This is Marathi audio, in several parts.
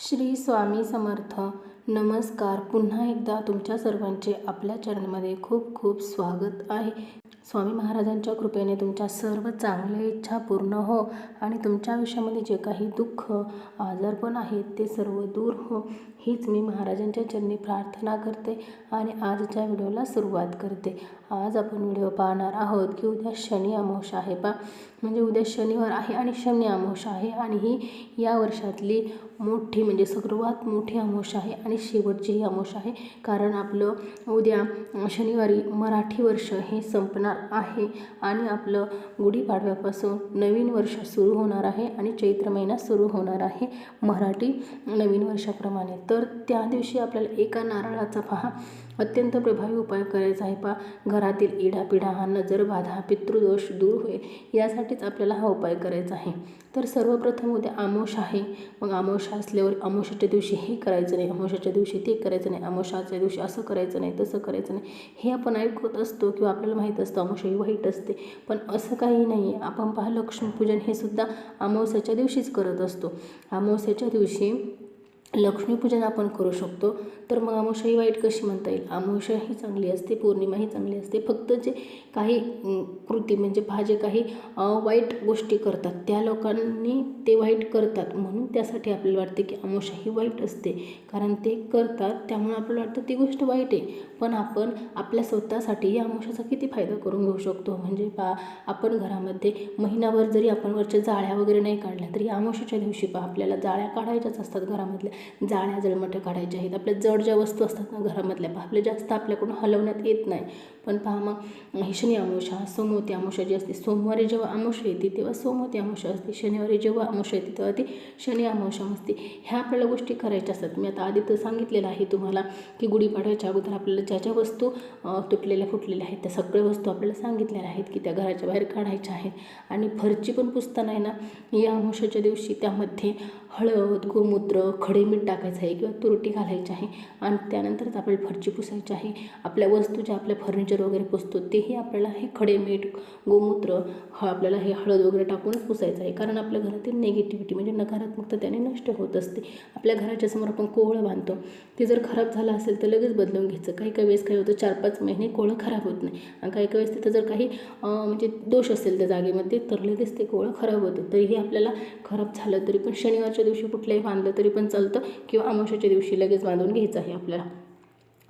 श्री स्वामी समर्थ. नमस्कार. पुन्हा एकदा तुमच्या सर्वांचे आपल्या चॅनलमध्ये खूप खूप स्वागत आहे. स्वामी महाराजांच्या कृपेने तुमच्या सर्व चांगल्या इच्छा पूर्ण हो आणि तुमच्या आयुष्यामध्ये जे काही दुःख आजारपण आहेत ते सर्व दूर हो. हीच मी महाराजांच्या चरणी प्रार्थना करते आणि आजच्या व्हिडिओला सुरुवात करते. आज आपण व्हिडिओ पाहणार आहोत की उद्या शनी अमावस्या आहे पा म्हणजे उद्या शनिवार आहे आणि शनी अमावस्या आहे आणि ही या वर्षातली मोठी म्हणजे सर्वात मोठी अमावस्या आहे आणि शेवटची ही आहे. कारण आपलं उद्या शनिवारी मराठी वर्ष हे संपणार आहे आणि आपलं गुढीपाडव्यापासून नवीन वर्ष सुरू होणार आहे आणि चैत्र महिना सुरू होणार आहे मराठी नवीन वर्षाप्रमाणे. तर त्या दिवशी आपल्याला एका नारळाचा पहा अत्यंत प्रभावी उपाय करायचा आहे. पा घरातील इडापिढा हा नजर बाधा पितृदोष दूर होईल यासाठीच आपल्याला हा उपाय करायचा आहे. तर सर्वप्रथम उद्या आमोश आहे. मग आमोश असल्यावर आमोशाच्या दिवशी हे करायचं नाही आमोशाच्या दिवशी ते करायचं नाही आमोशाच्या दिवशी असं करायचं नाही तसं करायचं नाही. हे आपण ऐकत असतो किंवा आपल्याला माहीत असतं अमावस्या ही वाईट असते. पण असं काही नाही. आहे आपण पहा लक्ष्मीपूजन हे सुद्धा अमावस्याच्या दिवशीच करत असतो. अमावस्याच्या दिवशी लक्ष्मीपूजन आपण करू शकतो. तर मग अमावस्या ही वाईट कशी म्हणता येईल? अमावस्या ही चांगली असते पौर्णिमा ही चांगली असते. फक्त जे काही कृती म्हणजे पहा जे काही वाईट गोष्टी करतात त्या लोकांनी ते वाईट करतात. म्हणून त्यासाठी आपल्याला वाटते की अमावस्या ही वाईट असते. कारण ते करतात त्यामुळे आपल्याला वाटतं ती गोष्ट वाईट आहे. पण आपण आपल्या स्वतःसाठी या अमावस्याचा किती फायदा करून घेऊ शकतो? म्हणजे पा आपण घरामध्ये महिनाभर जरी आपण वरच्या जाळ्या वगैरे नाही काढल्या तरी अमावस्याच्या दिवशी पहा आपल्याला जाळ्या काढायच्याच असतात घरामधल्या. जाळ्या जळमटं काढायच्या आहेत. आपल्या जड ज्या वस्तू असतात ना घरामधल्या पहा आपल्या जास्त आपल्याकडून हलवण्यात येत नाही. पण पहा मग ही शनी अमावस्या सोमवती अमावस्या जी असते सोमवारी जेव्हा अमावस्या येते तेव्हा सोमवती अमावस्या असते शनिवारी जेव्हा अमावस्या येते तेव्हा ती शनी अमावस्या असते. ह्या आपल्याला गोष्टी करायच्या असतात. मी आता आधी तर सांगितलेलं आहे तुम्हाला की गुढीपाडव्याच्या अगोदर आपल्याला ज्या ज्या वस्तू तुटलेल्या फुटलेल्या आहेत त्या सगळ्या वस्तू आपल्याला सांगितलेल्या आहेत की त्या घराच्या बाहेर काढायच्या आहेत. आणि फरची पण पुसताना नाही ना या अमावस्याच्या दिवशी त्यामध्ये हळद गोमूत्र खडे मीठ टाकायचं आहे किंवा तुरटी घालायची आहे आणि त्यानंतरच आपल्याला फरची पुसायची आहे. आपल्या वस्तू ज्या आपल्या फर्निचर वगैरे पुसतो तेही आपल्याला हे खडे मीठ गोमूत्र ह आपल्याला हे हळद वगैरे टाकूनच पुसायचं आहे. कारण आपल्या घरातील निगेटिव्हिटी म्हणजे नकारात्मकता त्याने नष्ट होत असते. आपल्या घराच्या समोर आपण कोवळं बांधतो. ते जर खराब झालं असेल तर लगेच बदलून घ्यायचं. काही काही वेळेस काय होतं चार पाच महिने कोवळं खराब होत नाही. आणि काही काही वेळेस तिथं जर काही म्हणजे दोष असेल त्या जागेमध्ये तर लगेच ते कोवळं खराब होतं. तरीही आपल्याला खराब झालं तरी पण शनिवारच्या दिवशी कुठलंही बांधलं तरी पण चालतं. किंवा अमावश्याच्या दिवशी लगेच बांधून घ्यायचं आहे आपल्याला.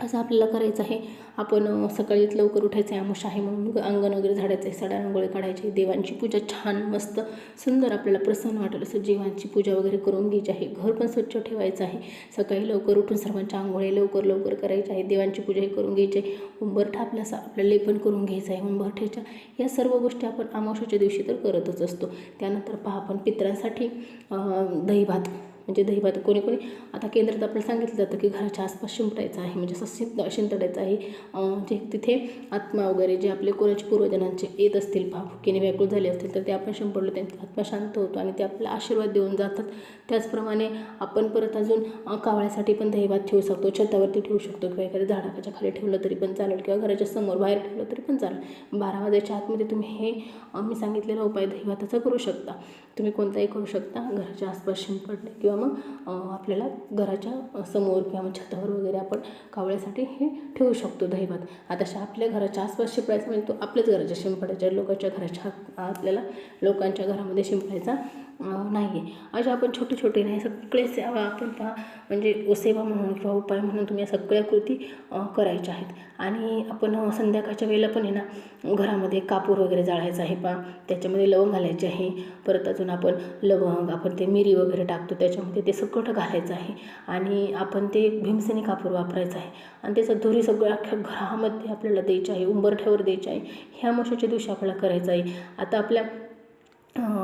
असं आपल्याला करायचं आहे. आपण सकाळीच लवकर उठायचं आहे आमुष आहे म्हणून अंगण वगैरे झाडायचं आहे सडा रांगोळी काढायची देवांची पूजा छान मस्त सुंदर आपल्याला प्रसन्न वाटेल असं जीवांची पूजा वगैरे करून घ्यायची आहे. घर पण स्वच्छ ठेवायचं आहे. सकाळी लवकर उठून सर्वांच्या आंघोळी लवकर लवकर करायची आहे. देवांची पूजाही करून घ्यायची आहे. उंबरठा आपल्याला आपल्याला लेपन करून घ्यायचं आहे. उंबरठ्याच्या या सर्व गोष्टी आपण अमावस्याच्या दिवशी तर करतच असतो. त्यानंतर पहा आपण पितरांसाठी दही भात. म्हणजे दहीभात कोणी कोणी आता केंद्रात आपल्याला सांगितलं जातं की घराच्या आसपास शिंपडायचं आहे म्हणजे असं शिंत शिंतडायचं आहे. जे तिथे आत्मा वगैरे जे आपले कोणाचे पूर्वजनांचे येत असतील भावकीने व्याकुळ झाले असतील तर ते आपण शिंपडलो त्यांचा आत्मा शांत होतो आणि ते आपला आशीर्वाद देऊन जातात. त्याचप्रमाणे आपण परत अजून कावळ्यासाठी पण दहीभात ठेवू शकतो छतावरती ठेवू शकतो किंवा एखाद्या झाडाच्या खाली ठेवलं तरी पण चालेल किंवा घराच्या समोर बाहेर ठेवलं तरी पण चालेल. बारा वाजायच्या आतमध्ये तुम्ही हे मी सांगितलेला उपाय दहीभाताचा करू शकता. तुम्ही कोणताही करू शकता घराच्या आसपास शिंपडणे किंवा मग आपल्याला घराच्या समोर किंवा मग छतावर वगैरे आपण कावळ्यासाठी हे ठेवू शकतो दहीभात आता अशा आपल्या घराच्या आसपास शिंपडायचा म्हणजे तो आपल्याच घराच्या शिंपडायच्या लोकांच्या घराच्या आपल्याला लोकांच्या घरामध्ये शिंपडायचा नाही आहे अशा आपण छोटे छोटे नाही सगळे सेवा आपण पहा. म्हणजे सेवा म्हणून किंवा उपाय म्हणून तुम्ही या सगळ्या कृती करायच्या आहेत. आणि आपण संध्याकाळच्या वेळेला पण आहे ना घरामध्ये कापूर वगैरे जाळायचा आहे पहा. त्याच्यामध्ये लवंग घालायचे आहे. परत अजून आपण लवंग आपण ते मिरी वगैरे टाकतो त्याच्यामध्ये ते सगळं घालायचं आहे. आणि आपण ते भीमसेनी कापूर वापरायचं आहे. आणि त्याचं धुरी सगळं अख्ख्या घरामध्ये आपल्याला द्यायची आहे उंबरठ्यावर द्यायची आहे. ह्या मशाच्या दिवशी आपल्याला करायचं आहे. आता आपल्या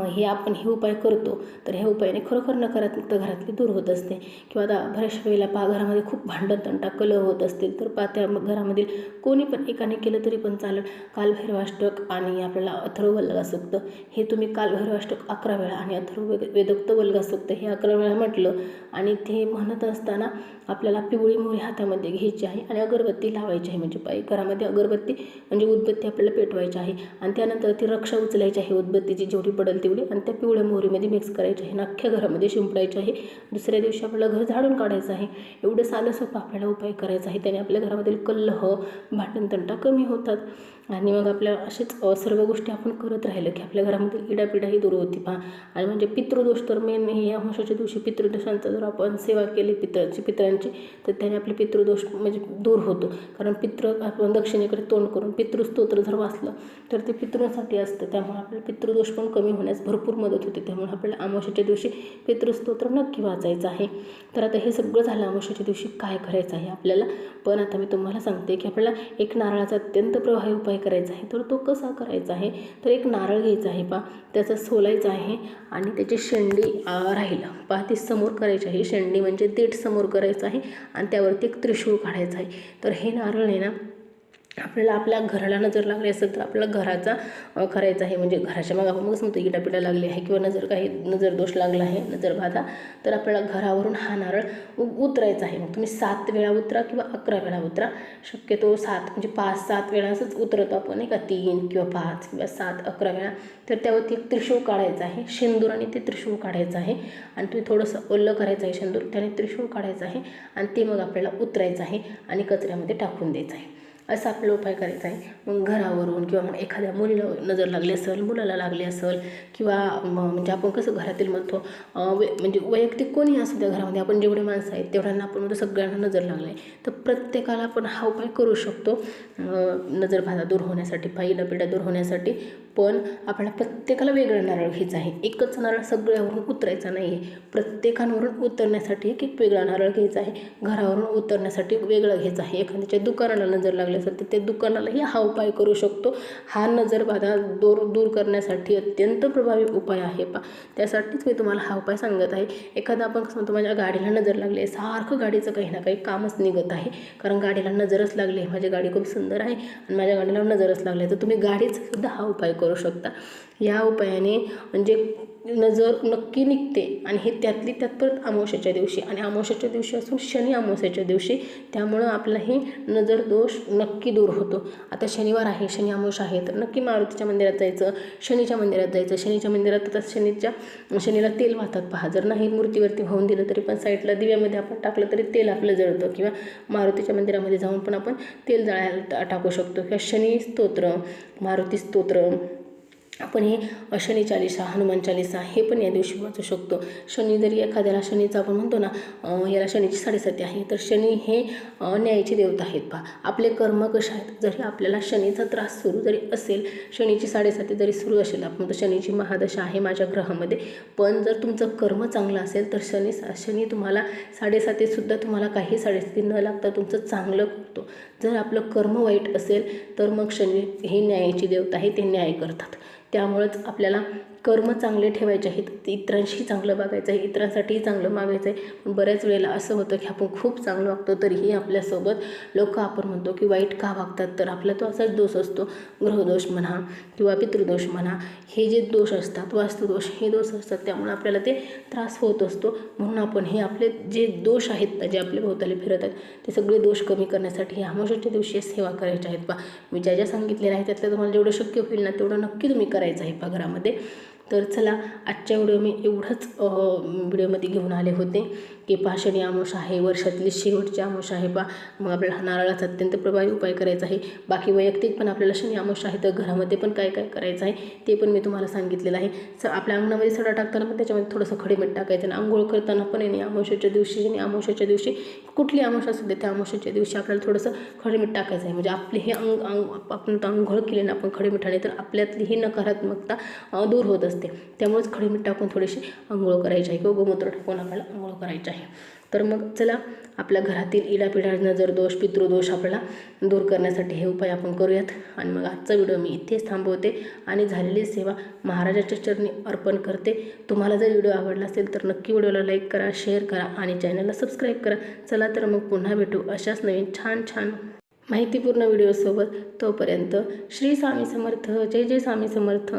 हे आपण हे उपाय करतो तर ह्या उपायाने खरोखर नकारात्मकता घरातली दूर होत असते. किंवा आता बऱ्याचशा वेळेला पा घरामध्ये खूप भांडण तंटा कलह होत असतील तर पा त्या घरामधील कोणी पण एकाने केलं तरी पण चालेल. कालभैरवाष्टक आणि आपल्याला अथर्व वल्लगासुक्त हे तुम्ही कालभैरवाष्टक अकरा वेळा आणि अथर्व वेद वेदोक्त वल्लगासुक्त हे अकरा वेळा म्हटलं. आणि ते म्हणत असताना आपल्याला पिवळी मोहरी हातामध्ये घ्यायची आहे आणि अगरबत्ती लावायची आहे. म्हणजे पाय घरामध्ये अगरबत्ती म्हणजे उदबत्ती आपल्याला पेटवायची आहे. आणि त्यानंतर ती रक्षा उचलायची आहे. उदबत्तीची जेवढी पडेल तेवढी आणि त्या पिवळ्या मोहरीमध्ये मिक्स करायची आहे. अख्ख्या घरामध्ये शिंपडायची आहे. दुसऱ्या दिवशी आपल्याला घर झाडून काढायचं आहे. एवढं साधं सोपं आपल्याला उपाय करायचा आहे. त्याने आपल्या घरामधील कल्लह भांडणतंटा कमी होतात. आणि मग आपल्या असेच सर्व गोष्टी आपण करत राहिलं की आपल्या घरामधील इडापिडाही दूर होती पहा. आणि म्हणजे पितृदोष तर मेन हे या वंशाच्या दिवशी पितृदोषांचा जर आपण सेवा केली पितळची पितरांची तर त्याने आपले पितृदोष म्हणजे दूर होतो. कारण पितृ आपण दक्षिणेकडे तोंड करून पितृस्तोत्र जर वाचलं तर ते पितृंसाठी असतं. त्यामुळे आपल्याला पितृदोष पण कमी होण्यास भरपूर मदत होते. त्यामुळे आपल्याला अमावश्याच्या दिवशी पितृस्तोत्र नक्की वाचायचं आहे. तर आता हे सगळं झालं अमावश्याच्या दिवशी काय करायचं आहे आपल्याला? पण आता मी तुम्हाला सांगते की आपल्याला एक नारळाचा अत्यंत प्रभावी उपाय करायचा आहे. तर तो कसा करायचा आहे? तर एक नारळ घ्यायचा आहे पा त्याचा सोलायचा आहे आणि त्याची शेंडी राहिलं राहील. पहा ती समोर करायची आहे. शेंडी म्हणजे देठ समोर करायचं आहे आणि त्यावरती एक त्रिशूळ काढायचा आहे. तर हे नारळ आहे ना आपल्याला आपल्या घराला नजर लागली असेल तर आपल्याला घराचा करायचा आहे. म्हणजे घराच्या मग आपण मग म्हणतो इटापिटा लागली आहे किंवा नजर काही नजर दोष लागला आहे नजर बाधा तर आपल्याला घरावरून हा नारळ उ उतरायचा आहे. मग तुम्ही सात वेळा उतरा किंवा अकरा वेळा उतरा. शक्यतो सात म्हणजे पाच सात वेळा असंच उतरतो आपण एका का? तीन किंवा पाच किंवा सात अकरा वेळा. तर त्यावरती एक त्रिशूळ काढायचा आहे. शेंदूर आणि ते त्रिशूळ काढायचं आहे. आणि तुम्ही थोडंसं ओल्लं करायचं आहे शेंदूर त्याने त्रिशूळ काढायचं आहे. आणि ते मग आपल्याला उतरायचं आहे आणि कचऱ्यामध्ये टाकून द्यायचं आहे. असा आपला उपाय करायचा आहे. मग घरावरून किंवा मग एखाद्या मुलीला नजर लागली असेल मुलाला लागली असेल किंवा म्हणजे आपण कसं घरातील म्हणतो वे म्हणजे वैयक्तिक कोणी असू त्या घरामध्ये आपण जेवढे माणसं आहेत तेवढ्यांना आपण म्हणतो सगळ्यांना नजर लागला आहे. तर प्रत्येकाला आपण हा उपाय करू शकतो अं, नजरबाधा दूर होण्यासाठी पाहिला पिढ्या दूर होण्यासाठी. पण आपल्याला प्रत्येकाला वेगळं नारळ घ्यायचं आहे. एकच नारळ सगळ्यावरून उतरायचा नाही आहे प्रत्येकांवरून उतरण्यासाठी एक एक वेगळा नारळ घ्यायचा आहे. घरावरून उतरण्यासाठी वेगळं घ्यायचं आहे. एखाद्याच्या दुकानाला नजर लागली असेल तर त्या दुकानालाही हा उपाय करू शकतो. हा नजरबाधा दूर दूर करण्यासाठी अत्यंत प्रभावी उपाय आहे पा त्यासाठीच मी तुम्हाला हा उपाय सांगत आहे. एखादा आपण कसं म्हणतो माझ्या गाडीला नजर लागली आहे. सारखं गाडीचं काही ना काही कामच निघत आहे. कारण गाडीला नजरच लागली आहे. माझी गाडी खूप सुंदर आहे आणि माझ्या गाडीला नजरच लागली आहे. तर तुम्ही गाडीचा सुद्धा हा उपाय करू करू शकता. या उपायाने म्हणजे नजर नक्की निघते. आणि हे त्यातली त्यात परत अमावस्याच्या दिवशी. आणि अमावस्याच्या दिवशी असून शनी अमावस्याच्या दिवशी. त्यामुळं आपलाही नजर दोष नक्की दूर होतो. आता शनिवार आहे. शनी अमावस्या आहे. तर नक्की मारुतीच्या मंदिरात जायचं शनीच्या मंदिरात जायचं. शनीच्या मंदिरात आता शनीच्या शनीला तेल वाहतात पहा. जर नाही मूर्तीवरती वाहून दिलं तरी पण साईडला दिव्यामध्ये आपण टाकलं तरी तेल आपलं जळतं. किंवा मारुतीच्या मंदिरामध्ये जाऊन पण आपण तेल जळायला टाकू शकतो. किंवा शनी स्तोत्र मारुती स्तोत्र आपण हे शनी चालिसा हनुमान चालिसा हे पण या दिवशी वाचू शकतो. शनी जरी एखाद्याला शनीचा आपण म्हणतो ना याला शनीची साडेसाती आहे तर शनी हे अं, न्यायाची देवता आहेत पहा. आपले कर्म कसे आहेत? जरी आपल्याला शनीचा त्रास सुरू जरी असेल शनीची साडेसाती जरी सुरू असेल आपण तर शनीची महादशा आहे माझ्या ग्रहामध्ये पण जर तुमचं कर्म चांगलं असेल तर शनी शनी तुम्हाला साडेसातीसुद्धा तुम्हाला काही साडेसाती न लागता तुमचं चांगलं करतो. जर आपलं कर्म वाईट असेल तर मग शनी हे न्यायाची देवता आहे ते न्याय करतात. त्यामुळंच आपल्याला कर्म चांगले ठेवायचे आहेत इतरांशी चांगलं वागायचं आहे इतरांसाठीही चांगलं मागायचं आहे. पण बऱ्याच वेळेला असं होतं की आपण खूप चांगलं वागतो तरीही आपल्यासोबत लोक आपण म्हणतो की वाईट का वागतात? तर आपला तो असाच दोष असतो. ग्रहदोष म्हणा किंवा पितृदोष म्हणा हे जे दोष असतात वास्तुदोष हे दोष असतात त्यामुळे आपल्याला ते त्रास होत असतो. म्हणून आपण हे आपले जे दोष आहेत जे आपले भोवताली फिरत आहेत ते सगळे दोष कमी करण्यासाठी ह्या अमावस्याच्या दिवशी सेवा करायच्या आहेत पा मी ज्या ज्या सांगितलेल्या आहेत त्यातलं तुम्हाला जेवढं शक्य होईल ना तेवढं नक्की तुम्ही करायचं आहे पा घरामध्ये. तर चला आजच्या व्हिडिओ मी एवढंच व्हिडिओमध्ये घेऊन आले होते. की पाषाणी शनी आहे वर्षातली शेवटची आमोश आहे पा मग आपल्याला नारळाचा अत्यंत प्रभावी उपाय करायचा आहे. बाकी वैयक्तिक पण आपल्याला शनी आमोश आहे तर घरामध्ये पण काय काय करायचं आहे ते पण मी तुम्हाला सांगितलेलं आहे. स आपल्या अंगणामध्ये सडा टाकताना पण त्याच्यामध्ये थोडंसं खडे मीठ टाकायचं आणि आंघोळ करताना पण आहे आमोशाच्या दिवशी आणि आमोशाच्या दिवशी कुठली आमोशा असू दे त्या आमोशाच्या दिवशी आपल्याला थोडंसं खडे मीठ टाकायचं आहे. म्हणजे आपले हे अंग अंग आपण तर आंघोळ केले ना आपण खडे मिठाने तर आपल्यातली ही नकारात्मकता दूर होत असते. त्यामुळेच खडे मीठ टाकून थोडीशी आंघोळ करायची आहे किंवा गोमूत्र टाकून आपल्याला आंघोळ करायची आहे. तर मग चला आपल्या घरातील इडापिडा जर दोष पितृदोष आपला दूर करण्यासाठी हे उपाय आपण करूयात. आणि मग आजचा व्हिडिओ मी इथेच थांबवते आणि झालेली सेवा महाराजाच्या चरणी अर्पण करते. तुम्हाला जर व्हिडिओ आवडला असेल तर नक्की व्हिडिओला लाईक करा शेअर करा आणि चॅनलला सबस्क्राईब करा. चला तर मग पुन्हा भेटू अशाच नवीन छान छान माहितीपूर्ण व्हिडिओसोबत. तोपर्यंत श्री स्वामी समर्थ. जय जय स्वामी समर्थ.